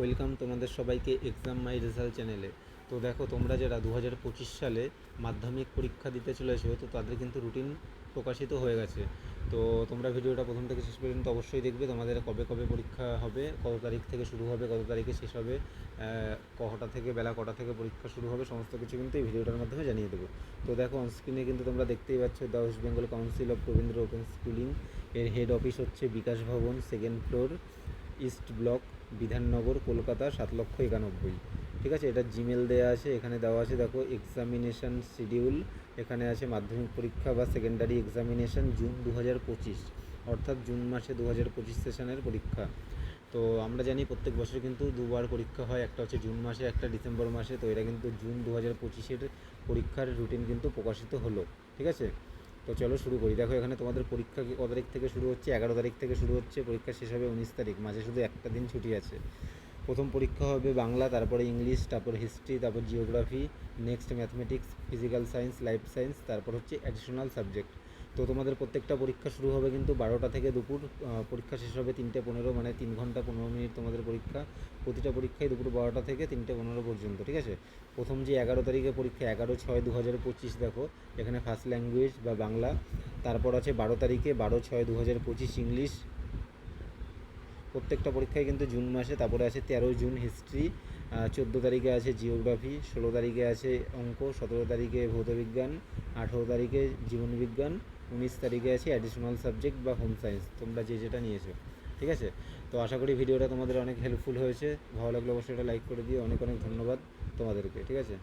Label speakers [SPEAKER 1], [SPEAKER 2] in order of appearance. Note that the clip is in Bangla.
[SPEAKER 1] ওয়েলকাম তোমাদের সবাইকে এক্সাম মাই রেজাল্ট চ্যানেলে তো দেখো, তোমরা যারা দু হাজার পঁচিশ সালে মাধ্যমিক পরীক্ষা দিতে চলেছো, তো তাদের কিন্তু রুটিন প্রকাশিত হয়ে গেছে। তো তোমরা ভিডিওটা প্রথম থেকে শেষ পর্যন্ত অবশ্যই দেখবে, তোমাদের কবে কবে পরীক্ষা হবে, কত তারিখ থেকে শুরু হবে, কত তারিখে শেষ হবে কটা থেকে, বেলা কটা থেকে পরীক্ষা শুরু হবে, সমস্ত কিছু কিন্তু এই ভিডিওটার মাধ্যমে জানিয়ে দেবো। তো দেখো অনস্ক্রিনে কিন্তু তোমরা দেখতেই পাচ্ছ the West Bengal council of Rabindra open schooling এর হেড অফিস হচ্ছে Bikash Bhavan second floor east block, Bidhannagar, Kolkata, সাত লক্ষ একানব্বই। ঠিক আছে? এটা জিমেল দেওয়া আছে, এখানে দেওয়া আছে, দেখো এক্সামিনেশান শিডিউল এখানে আছে মাধ্যমিক পরীক্ষা বা সেকেন্ডারি এক্সামিনেশান জুন দু হাজার পঁচিশ, অর্থাৎ জুন মাসে দু হাজার পঁচিশ সেশনের পরীক্ষা। তো আমরা জানি প্রত্যেক বছর কিন্তু দুবার পরীক্ষা হয়, একটা হচ্ছে জুন মাসে, একটা ডিসেম্বর মাসে, তো এটা কিন্তু জুন দু হাজার পঁচিশের পরীক্ষার রুটিন কিন্তু প্রকাশিত হলো। ঠিক আছে? তো চলো শুরু করি। দেখো, এখানে তোমাদের পরীক্ষা কত তারিখ থেকে শুরু হচ্ছে? এগারো তারিখ থেকে শুরু হচ্ছে। পরীক্ষা শেষ হবে উনিশ তারিখ। মাঝে শুধু একটা দিন ছুটি আছে। প্রথম পরীক্ষা হবে বাংলা, তারপরে ইংলিশ, তারপর হিস্ট্রি, তারপর geography, next mathematics, physical science, life science, তারপর হচ্ছে অ্যাডিশনাল সাবজেক্ট তো তোমাদের প্রত্যেকটা পরীক্ষা শুরু হবে কিন্তু বারোটা থেকে দুপুর পরীক্ষা শেষ হবে তিনটে পনেরো মানে তিন ঘণ্টা পনেরো মিনিট তোমাদের পরীক্ষা। প্রতিটা পরীক্ষায় দুপুর বারোটা থেকে তিনটে পনেরো পর্যন্ত, ঠিক আছে? প্রথম যে এগারো তারিখে পরীক্ষা, এগারো ছয় দু হাজার পঁচিশ দেখো, এখানে ফার্স্ট ল্যাঙ্গুয়েজ বা বাংলা। তারপর আছে বারো তারিখে বারো ছয় দু হাজার পঁচিশ ইংলিশ। প্রত্যেকটা পরীক্ষায় কিন্তু জুন মাসে, তারপরে আছে তেরো জুন হিস্ট্রি চোদ্দ তারিখে আছে জিওগ্রাফি, ষোলো তারিখে আছে অঙ্ক, সতেরো তারিখে ভৌতবিজ্ঞান আঠেরো তারিখে জীবনবিজ্ঞান উনিশ তারিখে আছে অ্যাডিশনাল সাবজেক্ট বা হোম সায়েন্স তোমরা যে যেটা নিয়েছো, ঠিক আছে? তো আশা করি ভিডিওটা তোমাদের অনেক হেল্পফুল হয়েছে। ভালো লাগলে অবশ্যই এটা লাইক করে দিও। অনেক অনেক ধন্যবাদ তোমাদেরকে, ঠিক আছে?